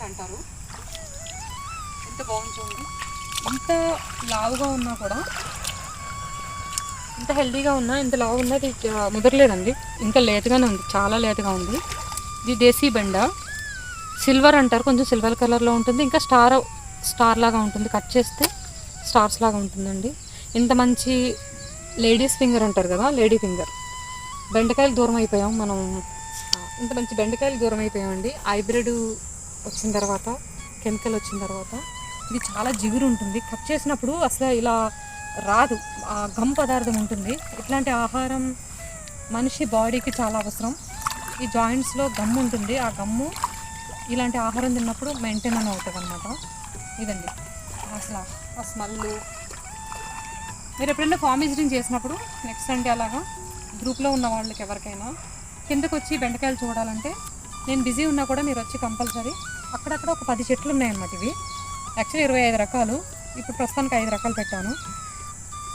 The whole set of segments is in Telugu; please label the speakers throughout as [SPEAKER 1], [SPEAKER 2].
[SPEAKER 1] బెండ్ అంటారు. ఎంత బాగుంది చూడండి ఇంత లావుగా ఉన్నా కూడా ఇంత హెల్దీగా ఉన్నా ఇంత లావు ఉన్నా అది ముదరలేదండి. ఇంకా లేతగానే ఉంది చాలా లేతగా ఉంది. ఇది దేశీ బెండ. సిల్వర్ అంటారు కొంచెం సిల్వర్ కలర్లో ఉంటుంది. ఇంకా స్టార్ స్టార్ లాగా ఉంటుంది. కట్ చేస్తే స్టార్స్ లాగా ఉంటుందండి. ఇంత మంచి లేడీస్ ఫింగర్ అంటారు కదా లేడీ ఫింగర్. బెండకాయలు దూరం అయిపోయాం మనం. ఇంత మంచి బెండకాయలు దూరం అయిపోయామండి. హైబ్రిడ్ వచ్చిన తర్వాత కెమికల్ వచ్చిన తర్వాత ఇది చాలా జిగురు ఉంటుంది. కట్ చేసినప్పుడు అసలు ఇలా రాదు. ఆ గమ్ పదార్థం ఉంటుంది. ఇట్లాంటి ఆహారం మనిషి బాడీకి చాలా అవసరం. ఈ జాయింట్స్లో గమ్ ఉంటుంది. ఆ గమ్ము ఇలాంటి ఆహారం తిన్నప్పుడు మెయింటైన్ అని అవుతుంది అనమాట ఇదండి. అసలు ఆ స్మెల్. మీరు ఎప్పుడైనా ఫామ్ విజిటింగ్ చేసినప్పుడు నెక్స్ట్ సండే అలాగా గ్రూప్లో ఉన్న వాళ్ళకి ఎవరికైనా కిందకు వచ్చి బెండకాయలు చూడాలంటే నేను బిజీ ఉన్నా కూడా మీరు వచ్చి కంపల్సరీ అక్కడక్కడ ఒక పది చెట్లు ఉన్నాయన్నమాట ఇవి. యాక్చువల్లీ ఇరవై ఐదు రకాలు. ఇప్పుడు ప్రస్తుతానికి ఐదు రకాలు పెట్టాను.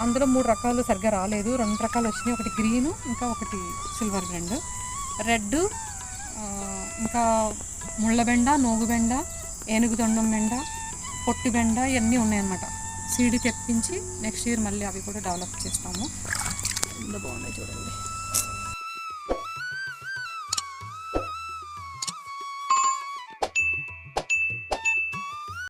[SPEAKER 1] అందులో మూడు రకాలు సరిగ్గా రాలేదు. రెండు రకాలు వచ్చినాయి. ఒకటి గ్రీన్ ఇంకా ఒకటి సిల్వర్ బెండ్ రెడ్ ఇంకా ముళ్ళబెండ నోగుబెండ నోగు బెండ ఏనుగు దొండం బెండ పొట్టి బెండ ఇవన్నీ ఉన్నాయన్నమాట. సీడ్ తెప్పించి నెక్స్ట్ ఇయర్ మళ్ళీ అవి కూడా డెవలప్ చేస్తాము. ఎంత బాగున్నాయి చూడండి.